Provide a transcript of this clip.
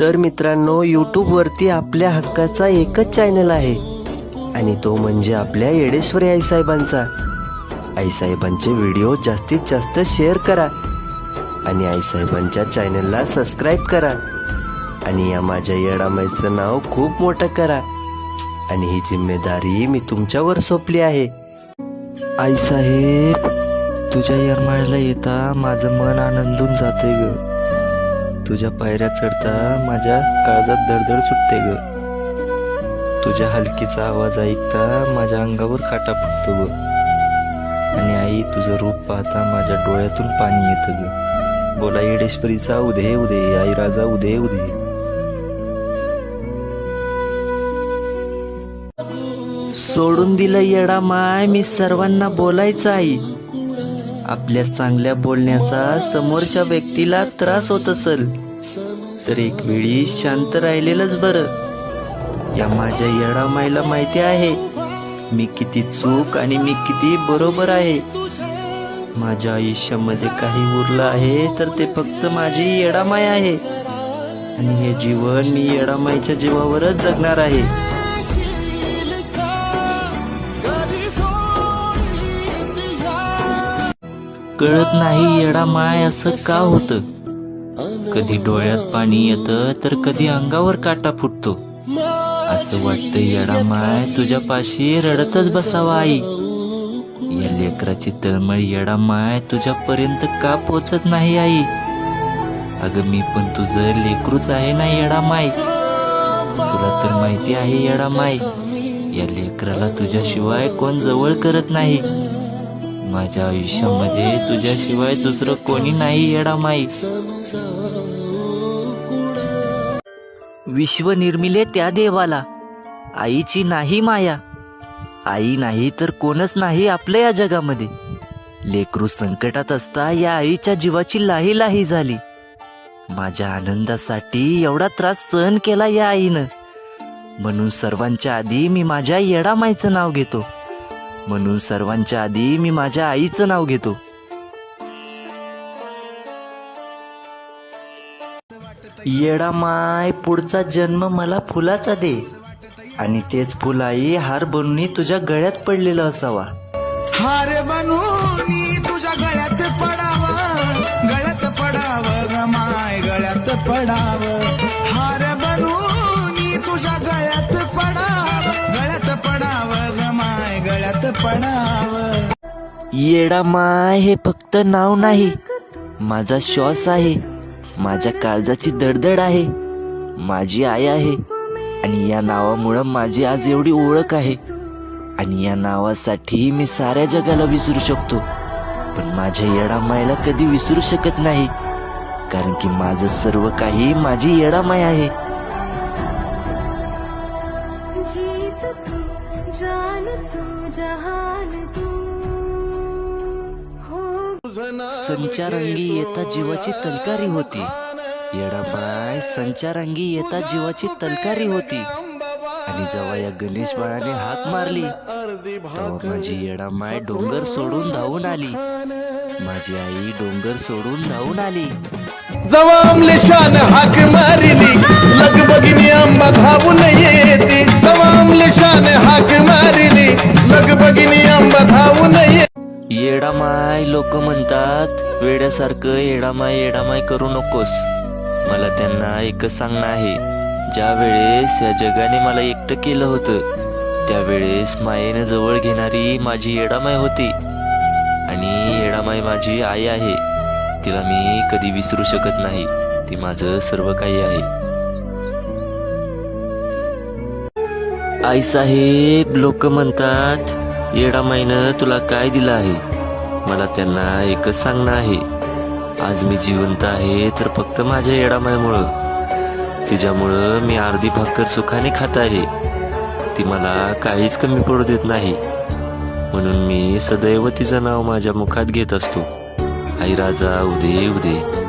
तर मित्रांनो यूट्यूबवरती आपल्या हक्काचा एकच चॅनल आहे. आणि तो म्हणजे आपल्या येडेश्वरी आईसाहेबांचा. आईसाहेबांचे व्हिडिओ जास्तीत जास्त शेअर करा. आणि आईसाहेबांच्या चॅनलला सबस्क्राईब करा. आणि या माझ्या येडामाईचं नाव खूप मोठं करा. आणि ही जिम्मेदारी मी तुमच्यावर सोपली आहे. आईसाहेब तुझ्या यरमाळ्याला येता माझं मन आनंदून जाते ग. तुझ्या पायऱ्या चढता माझ्या काळजात धडधड सुटते ग. तुझ्या हलकीचा आवाज ऐकता माझ्या अंगावर काटा फुटतो ग. आणि आई तुझं रूप पाहता माझ्या डोळ्यातून पाणी येतं ग. बोला येडेश्वरीचा उदे उदे आई राजा उदे उदे. सोडून दिलं येडा माय मी सर्वांना बोलायचं आई आपल्या चांगल्या बोलण्याचा समोरच्या व्यक्तीला त्रास होत असेल तर एक वेळी शांत राहिलेलंच बरं. या माझ्या येडामाईला माहिती आहे मी किती चूक आणि मी किती बरोबर आहे. माझ्या आयुष्यामध्ये काही उरलं आहे तर ते फक्त माझी येडामाई आहे. आणि हे जीवन मी येडामाईच्या जीवावरच जगणार आहे. कळत नाही येडा माय असं का होतं? कधी डोळ्यात पाणी येतं तर कधी अंगावर काटा फुटतो. असं वाटतं येडा माय तुझ्या पाशी रडतच बसावा आई. या लेकराची तळमळ येडा माय तुझ्यापर्यंत का पोचत नाही आई? अगं मी पण तुझं लेकरूच आहे ना येडा माय? तुला तर माहिती आहे येडा माय या लेकराला तुझ्याशिवाय कोण जवळ करत नाही. माझ्या आयुष्यामध्ये तुझ्याशिवाय दुसरं कोणी नाही येडा माई. विश्व निर्मिले त्या देवाला. आईची नाही माया. आई नाही तर कोणच नाही आपल्या या जगामध्ये. लेकरू संकटात असता या आईच्या जीवाची लाही लाही झाली. माझ्या आनंदासाठी एवढा त्रास सहन केला या आईनं. म्हणून सर्वांच्या आधी मी माझ्या येडामाईचं नाव घेतो. म्हणून सर्वांच्या आधी मी माझ्या आईचं नाव घेतो. येडा माय पुढचा जन्म मला फुलाचा दे. आणि तेच फुल आई हार बनून तुझ्या गळ्यात पडलेलं असावा. हार बनून तुझ्या गळ्यात पडावं. गळ्यात पडावं ग गळ्यात पडावं. हार गळ्यात येडा माय हे फक्त नाव नाही. माझा श्वास आहे. माझ्या काळजाची दडदड आहे. माझी आई आहे. आणि या नावामुळं माझी आज एवढी ओळख आहे. आणि या नावासाठी मी साऱ्या जगाला विसरू शकतो. पण माझ्या येडा मायला कधी विसरू शकत नाही. कारण की माझं सर्व काही माझी येडामाय आहे. संचारांगी येता जीवाची तलकारी होती. येडाबाय संचारांगी येता जीवाची तलकारी होती. आणि जेव्हा या गणेश बाळाने हाक मारली तेव्हा माझी येडामाय डोंगर सोडून धावून आली. माझी आई डोंगर सोडून धावून आली. जवा अमलेशान हाक मारिली लगबगिनी आंबा धावून येते. जवा अमलेशान हाक मारिली लगबगिनी येडामाय लोक म्हणतात वेड्यासारखं येडामाय येडामाय करू नकोस. मला त्यांना एकच सांगणं आहे ज्या वेळेस या जगाने मला एकटं केलं होतं त्यावेळेस मायेनं जवळ घेणारी माझी येडामाय होती. आणि येडामाय माझी आई आहे तिला मी कधी विसरू शकत नाही ती माझं सर्व काही आहे. आई साहेब लोक म्हणतात येडामाईनं तुला काय दिलं आहे? मला त्यांना एकच सांगणं आहे. आज मी जिवंत आहे तर फक्त माझ्या येडामायामुळं तिच्यामुळं मी अर्धी भाकर सुखाने खात आहे. ती मला काहीच कमी पडू देत नाही. म्हणून मी सदैव तिचं नाव माझ्या मुखात घेत असतो. आई राजा उदे उदे.